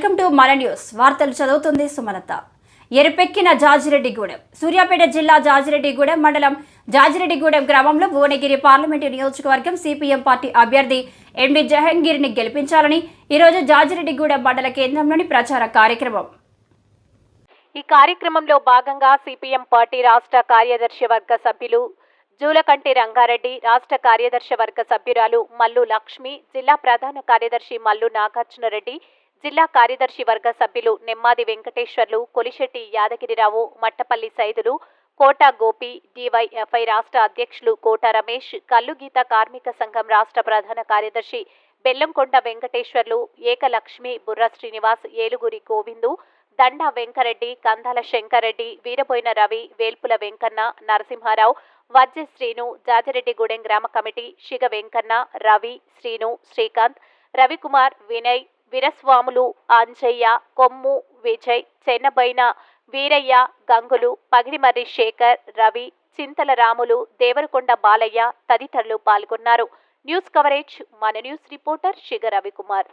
Welcome to మన news. వార్తలు చదువుతుంది సుమలత. ఎరుపెక్కిన జాజిరెడ్డిగూడెం సూర్యాపేట జిల్లా జాజిరెడ్డిగూడెం మండలం జాజిరెడ్డిగూడెం గ్రామంలో భువనగిరి పార్లమెంటు నియోజకవర్గం సిపిఎం పార్టీ అభ్యర్థి ఎండి జహంగీర్ని గెలిపించాలని ఈరోజు జాజిరెడ్డిగూడెం మండల కేంద్రంలోని ప్రచార కార్యక్రమం. ఈ కార్యక్రమంలో భాగంగా సిపిఎం పార్టీ రాష్ట్ర కార్యదర్శి వర్గ సభ్యులు జూలకంటి రంగారెడ్డి రాష్ట్ర కార్యదర్శి వర్గ సభ్యురాలు మల్లు లక్ష్మి జిల్లా ప్రధాన కార్యదర్శి మల్లు నాగార్జునరెడ్డి జిల్లా కార్యదర్శి వర్గ సభ్యులు నెమ్మాది వెంకటేశ్వర్లు కొలిశెట్టి యాదగిరిరావు మట్టపల్లి సైదులు కోట గోపి డివైఎఫ్ఐ రాష్ట్ర అధ్యక్షులు కోట రమేష్ కల్లుగీత కార్మిక సంఘం రాష్ట్ర ప్రధాన కార్యదర్శి బెల్లంకొండ వెంకటేశ్వర్లు ఏకలక్ష్మి బుర్ర శ్రీనివాస్ ఏలుగురి గోవిందు దండ వెంకరెడ్డి కందాల శంకరెడ్డి వీరబోయిన రవి వేల్పుల వెంకన్న నరసింహారావు వజ్జె శ్రీను జాజిరెడ్డిగూడెం గ్రామ కమిటీ శిగ వెంకన్న రవి శ్రీను శ్రీకాంత్ రవికుమార్ వినయ్ వీరస్వాములు అంజయ్య కొమ్ము విజయ్ చెన్నబైన వీరయ్య గంగులు పగిడిమర్రి శేఖర్ రవి చింతల రాములు దేవరకొండ బాలయ్య తదితరులు పాల్గొన్నారు. న్యూస్ కవరేజ్ మన news reporter Shiga Ravikumar.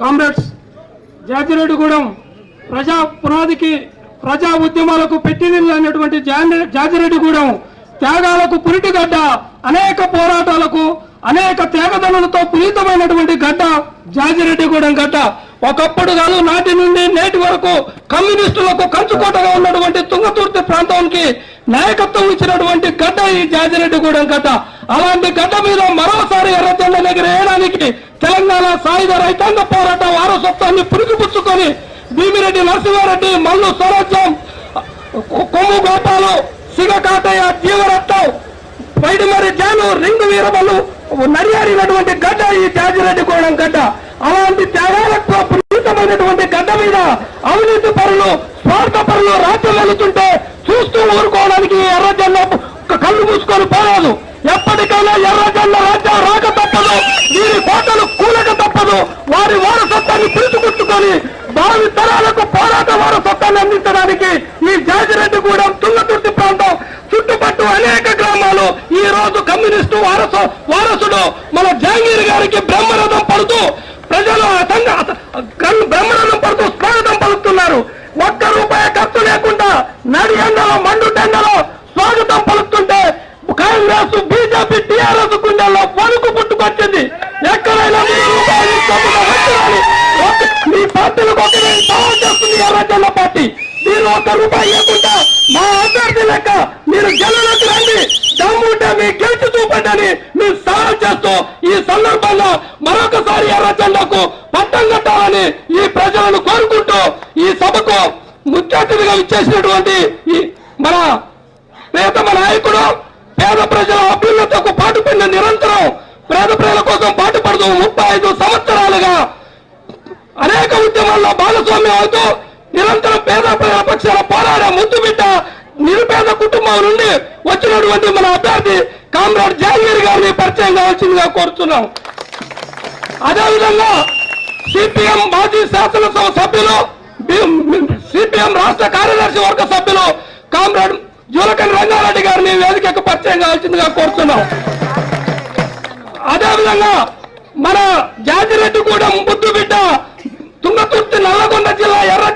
Comrades Jajireddygudem ప్రజా పునాదికి ప్రజా ఉద్యమాలకు పెట్టినటువంటి జాజిరెడ్డిగూడెం త్యాగాలకు పురిటిగడ్డ అనేక పోరాటాలకు అనేక త్యాగదనులతో పునీతమైనటువంటి గడ్డ జాజిరెడ్డిగూడెం గడ్డ. ఒకప్పుడు కాదు నాటి నుండి నేటి వరకు కమ్యూనిస్టులకు కంచుకోటగా ఉన్నటువంటి తుంగతుర్తి ప్రాంతానికి నాయకత్వం ఇచ్చినటువంటి గడ్డ ఈ జాజిరెడ్డిగూడెం గడ్డ. అలాంటి గడ్డ మీద మరోసారి ఎర్రజెండ దగ్గర వేయడానికి తెలంగాణ సాయుధ రైతాంగ పోరాట వారసత్వాన్ని పురిగిపుచ్చుకొని భీమిరెడ్డి నరసింహారెడ్డి మల్లు స్వరాజ్యం కొమ్ము గోపాలు సిగకాటయ్య జీవరత్నం పైడిమరి జాను రింగు వీరమలు నడియారినటువంటి గడ్డ ఈ జాజిరెడ్డి గూడెం గడ్డ. అలాంటి త్యాగాలకు పునీతమైనటువంటి గడ్డ మీద అవినీతి పరులు స్వార్థ పరులు రాజ్యం వెళుతుంటే చూస్తూ ఊరుకో కళ్ళు పోరాదు. ఎప్పటికైనా ఎర్రజెండ రాజ్యం రాక తప్పదు. వీరి కోటలు కూలక తప్పదు. వారి వారసత్వాన్ని పిలుచుకుంటుకొని భావి తరాలకు పోరాట వారసత్వాన్ని అందించడానికి ఈ జాజిరెడ్డిగూడెం తుంగతుర్తి ప్రాంతం చుట్టుపట్టు అనేక గ్రామాలు ఈ రోజు కమ్యూనిస్టు వారసు వారసుడు మన జహంగీర్ గారికి బ్రహ్మరథం పడుతూ ప్రజలు బ్రహ్మరథం పడుతూ స్వాగతం పలుకుతున్నారు. ఒక్క రూపాయి ఖర్చు లేకుండా నడి ఎండలో మండు టెండలో స్వాగతం వణుకు ఎక్కడైనా మీరు ఒక- మీ పార్టీలకు ఒకరే సవాల్ చేస్తుంది ఎర్రజెండ పార్టీ. మీరు ఒక్క రూపాయి ఇవ్వకుండా మా అభ్యర్థి లెక్క మీరు జనంలోకి రండి. దమ్ముంటే మీ గెలిచి చూపండి మీరు సహాయం చేస్తూ ఈ సందర్భంలో మరొకసారి ఎర్రజెండాకు పట్టం కట్టాలని ఈ ప్రజలను కోరుకుంటూ ఈ సభకు ముఖ్య అతిథిగా ఇచ్చేసినటువంటి ఈ మన ప్రియతమ నాయకుడు పేద ప్రజల అభ్యున్నతకు పాటుపడిన నిరంతరం పేద ప్రజల కోసం పాటుపడుతూ ముప్పై ఐదు సంవత్సరాలుగా అనేక ఉద్యమాల్లో భాగస్వామ్యం అవుతూ నిరంతరం పేద ప్రజల పక్షాన పోరాడే ముద్దు బిడ్డ నిరుపేద కుటుంబం నుండి వచ్చినటువంటి మన అభ్యర్థి కామ్రాడ్ జాంగీర్ గారిని పరిచయం కావాల్సిందిగా కోరుతున్నాం. అదేవిధంగా సిపిఎం మాజీ శాసనసభ సభ్యులు సిపిఎం రాష్ట్ర కార్యదర్శి వర్గ సభ్యులు కామ్రాడ్ జూలకని రంగారెడ్డి గారిని వేదికకు పరిచయం కావాల్సిందిగా కోరుతున్నాం. అదేవిధంగా మన జాతిరెడ్డి కూడా ముద్దు బిడ్డ తుంగతుర్తి నల్లగొండ జిల్లా ఎర్ర